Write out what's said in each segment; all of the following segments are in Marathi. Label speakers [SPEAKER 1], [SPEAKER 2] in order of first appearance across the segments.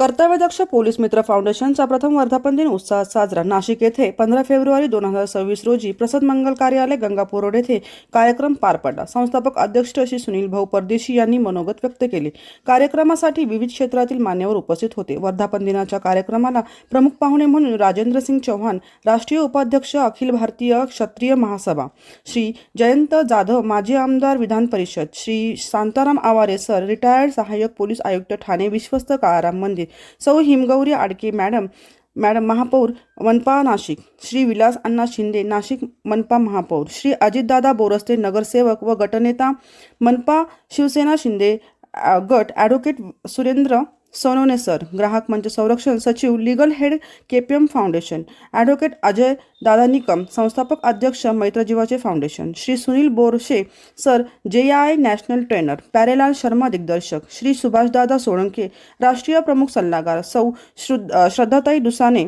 [SPEAKER 1] कर्तव्यदक्ष पोलीस मित्र फाउंडेशनचा प्रथम वर्धापन दिन उत्साहात साजरा. नाशिक येथे पंधरा फेब्रुवारी दोन हजार सव्वीस रोजी प्रसाद मंगल कार्यालय गंगापूर रोड येथे कार्यक्रम पार पडला. संस्थापक अध्यक्ष श्री सुनील भाऊ परदेशी यांनी मनोगत व्यक्त केले. कार्यक्रमासाठी विविध क्षेत्रातील मान्यवर उपस्थित होते. वर्धापन दिनाच्या कार्यक्रमाला प्रमुख पाहुणे म्हणून राजेंद्र सिंग चौहान राष्ट्रीय उपाध्यक्ष अखिल भारतीय क्षत्रिय महासभा श्री जयंत जाधव माजी आमदार विधान परिषद श्री शांताराम आवारे सर रिटायर्ड सहाय्यक पोलीस आयुक्त ठाणे विश्वस्त काळाराम मंदिर सौ हिमगौरी आडके मॅडम मॅडम महापौर मनपा नाशिक श्री विलास अण्णा शिंदे नाशिक मनपा महापौर श्री अजितदादा बोरस्ते नगरसेवक व गटनेता मनपा शिवसेना शिंदे गट ॲडव्होकेट सुरेंद्र सोनवणे सर ग्राहक मंच संरक्षण सचिव legal head K P M foundation advocate Ajay Dada Nikam संस्थापक अध्यक्ष मैत्रजीवाचे foundation Shri Sunil Borshe sir J I national trainer Pyarelal Sharma दिग्दर्शक श्री सुभाषदादा सोळंके राष्ट्रीय प्रमुख सल्लागार सौ श्रु श्रद्धाताई दुसाने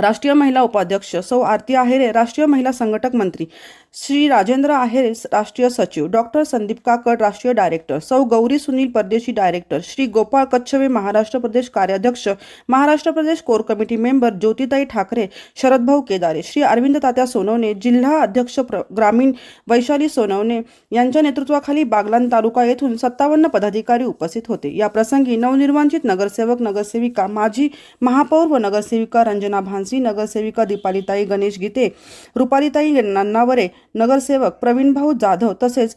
[SPEAKER 1] राष्ट्रीय महिला उपाध्यक्ष सौ आरती आहेरे राष्ट्रीय महिला संघटक मंत्री श्री राजेंद्र आहेरे राष्ट्रीय सचिव डॉक्टर संदीप काकड राष्ट्रीय डायरेक्टर सौ गौरी सुनील परदेशी डायरेक्टर श्री गोपाळ कच्छवे महाराष्ट्र प्रदेश कार्याध्यक्ष महाराष्ट्र प्रदेश core committee member Jyotitai Thackeray Sharadbhau Kedare Shri Arvind Tatya Sonawane जिल्हा अध्यक्ष प्र ग्रामीण वैशाली सोनवणे यांच्या नेतृत्वाखाली बागलान तालुका येथून सत्तावन्न पदाधिकारी उपस्थित होते. या प्रसंगी नवनिर्वाचित नगरसेवक नगरसेविका माजी महापौर व नगरसेविका रंजना भानसी नगरसेविका दीपालीताई गणेश गीते रुपालीताई नान्नावरे नगरसेवक प्रवीणभाऊ जाधव तसेच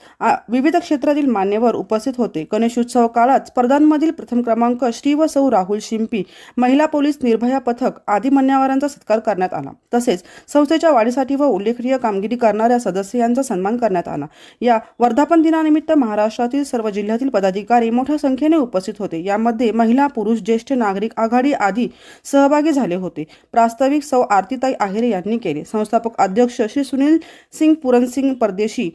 [SPEAKER 1] विविध क्षेत्रातील मान्यवर उपस्थित होते. गणेशोत्सव काळात स्पर्धांमधील प्रथम क्रमांक श्री व सौ राहुल शिंपी महिला पोलीस निर्भया पथक आदी मान्यवरांचा सत्कार करण्यात आला. तसेच संस्थेच्या वाढीसाठी व उल्लेखनीय कामगिरी करणाऱ्या सदस्य यांचा सन्मान करण्यात आला. या वर्धापन दिनानिमित्त महाराष्ट्रातील सर्व जिल्ह्यातील पदाधिकारी मोठ्या संख्येने उपस्थित होते. यामध्ये महिला पुरुष ज्येष्ठ नागरिक आघाडी आदी सहभागी झाले होते. प्रास्त प्रास्ताविक सौ आरतीताई आहिरे यांनी केले. संस्थापक अध्यक्ष श्री सुनील सिंग पुरनसिंग परदेशी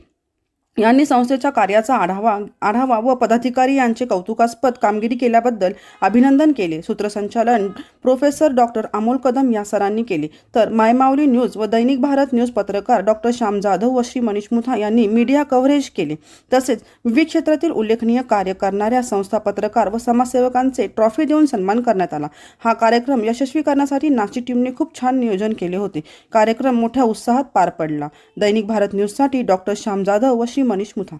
[SPEAKER 1] यांनी संस्थेच्या कार्याचा आढावा आढावा व पदाधिकारी यांचे कौतुकास्पद कामगिरी केल्याबद्दल अभिनंदन केले. सूत्रसंचालन प्रोफेसर डॉक्टर अमोल कदम या सरांनी केले. तर मायमावली न्यूज व दैनिक भारत न्यूज पत्रकार डॉक्टर श्याम जाधव व श्री मनीष मुथा यांनी मीडिया कव्हरेज केले. तसेच विविध क्षेत्रातील उल्लेखनीय कार्य करणाऱ्या संस्था पत्रकार व समाजसेवकांचे ट्रॉफी देऊन सन्मान करण्यात आला. हा कार्यक्रम यशस्वी करण्यासाठी नाशिक टीमने खूप छान नियोजन केले होते. कार्यक्रम मोठ्या उत्साहात पार पडला. दैनिक भारत न्यूजसाठी डॉक्टर श्याम जाधव व श्री मनीष मुथा.